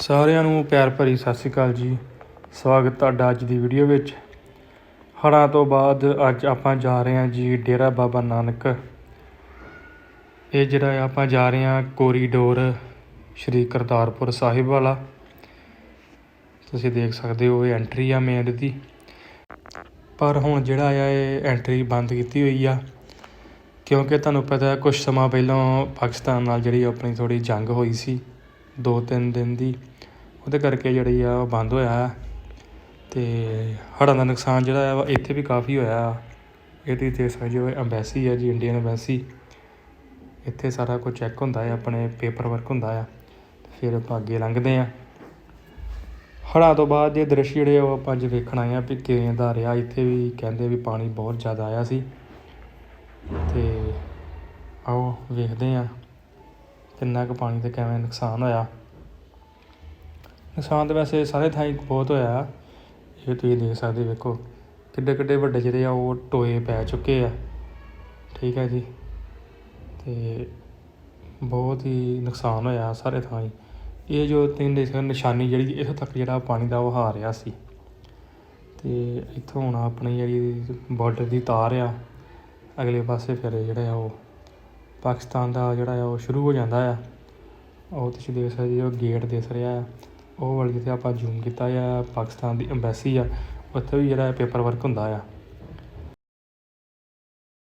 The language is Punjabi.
ਸਾਰਿਆਂ ਨੂੰ ਪਿਆਰ ਭਰੀ ਸਤਿ ਸ਼੍ਰੀ ਅਕਾਲ ਜੀ। ਸਵਾਗਤ ਤੁਹਾਡਾ ਅੱਜ ਦੀ ਵੀਡੀਓ ਵਿੱਚ। ਹੜ੍ਹਾਂ ਤੋਂ ਬਾਅਦ ਅੱਜ ਆਪਾਂ ਜਾ ਰਹੇ ਹਾਂ ਜੀ ਡੇਰਾ ਬਾਬਾ ਨਾਨਕ। ਇਹ ਜਿਹੜਾ ਆ ਆਪਾਂ ਜਾ ਰਹੇ ਹਾਂ ਕੋਰੀਡੋਰ ਸ਼੍ਰੀ ਕਰਤਾਰਪੁਰ ਸਾਹਿਬ ਵਾਲਾ। ਤੁਸੀਂ ਦੇਖ ਸਕਦੇ ਹੋ ਇਹ ਐਂਟਰੀ ਆ ਮੇਨ ਦੀ। ਪਰ ਹੁਣ ਜਿਹੜਾ ਆ ਇਹ ਐਂਟਰੀ ਬੰਦ ਕੀਤੀ ਹੋਈ ਆ, ਕਿਉਂਕਿ ਤੁਹਾਨੂੰ ਪਤਾ ਹੈ ਕੁਝ ਸਮਾਂ ਪਹਿਲਾਂ ਪਾਕਿਸਤਾਨ ਨਾਲ ਜਿਹੜੀ ਆਪਣੀ ਥੋੜੀ ਜੰਗ ਹੋਈ ਸੀ। ਦੋ ਤਿੰਨ ਦਿਨ ਦੀ। ਉਹਦੇ ਕਰਕੇ ਜਿਹੜੀ ਆ ਉਹ ਬੰਦ ਹੋਇਆ। ਹੈ ਤੇ ਹੜ੍ਹਾਂ ਦਾ ਨੁਕਸਾਨ ਜਿਹੜਾ ਆ ਇੱਥੇ ਵੀ ਕਾਫੀ ਹੋਇਆ। ਆ ਇਹ ਦੇਖ ਸਕਦੇ ਹੋ ਅੰਬੈਸੀ ਹੈ ਜੀ ਇੰਡੀਅਨ ਅੰਬੈਸੀ ਇੱਥੇ ਸਾਰਾ ਕੁਝ ਚੈੱਕ ਹੁੰਦਾ ਹੈ ਆਪਣੇ ਪੇਪਰ ਵਰਕ ਹੁੰਦਾ ਆ। ਫਿਰ ਆਪਾਂ ਅੱਗੇ ਲੰਘਦੇ ਆ। ਹੜ੍ਹਾਂ ਤੋਂ ਬਾਅਦ ਇਹ ਦ੍ਰਿਸ਼ ਜਿਹੜੇ ਆ, ਉਹ ਆਪਾਂ ਅੱਜ ਵੇਖਣ ਆਏ ਆ ਵੀ ਕਿਵੇਂ ਦਾ ਰਿਹਾ। ਇੱਥੇ ਵੀ ਕਹਿੰਦੇ ਵੀ ਪਾਣੀ ਬਹੁਤ ਜ਼ਿਆਦਾ ਆਇਆ ਸੀ। ਤੇ ਆਓ ਵੇਖਦੇ ਆ। ਕਿੰਨਾ ਕੁ ਪਾਣੀ ਤੇ ਕਿਵੇਂ ਨੁਕਸਾਨ ਹੋਇਆ। ਨੁਕਸਾਨ ਤਾਂ ਵੈਸੇ ਸਾਰੇ ਥਾਂ ਹੀ ਬਹੁਤ ਹੋਇਆ। ਇਹ ਤੁਸੀਂ ਦੇਖ ਸਕਦੇ ਵੇਖੋ, ਕਿੱਡੇ ਕਿੱਡੇ ਵੱਡੇ ਜਿਹੜੇ ਆ ਉਹ ਟੋਏ ਪੈ ਚੁੱਕੇ ਆ। ਠੀਕ ਹੈ ਜੀ। ਤੇ ਬਹੁਤ ਹੀ ਨੁਕਸਾਨ ਹੋਇਆ ਸਾਰੇ ਥਾਂ ਹੀ। ਇਹ ਜੋ ਤਿੰਨ ਦੇਖ ਨਿਸ਼ਾਨੀ ਜਿਹੜੀ ਇੱਥੋਂ ਤੱਕ ਜਿਹੜਾ ਪਾਣੀ ਦਾ ਵਹਾ ਰਿਹਾ ਸੀ। ਤੇ ਇੱਥੋਂ ਹੁਣ ਆਪਣੀ ਜਿਹੜੀ ਬਾਰਡਰ ਦੀ ਤਾਰ ਆ, ਅਗਲੇ ਪਾਸੇ ਫਿਰ ਜਿਹੜਾ ਆ ਉਹ ਪਾਕਿਸਤਾਨ ਦਾ ਜਿਹੜਾ ਆ, ਉਹ ਸ਼ੁਰੂ ਹੋ ਜਾਂਦਾ ਆ। ਉਹ ਤੁਸੀਂ ਦੇਖ ਸਕਦੇ ਹੋ ਗੇਟ ਦਿਸ ਰਿਹਾ ਆ। ਉਹ ਵਾਲੀ ਜਿੱਥੇ ਆਪਾਂ ਜ਼ੂਮ ਕੀਤਾ ਆ, ਪਾਕਿਸਤਾਨ ਦੀ ਐਮਬੈਸੀ ਆ, ਉੱਥੇ ਵੀ ਜਿਹੜਾ ਪੇਪਰ ਵਰਕ ਹੁੰਦਾ ਆ।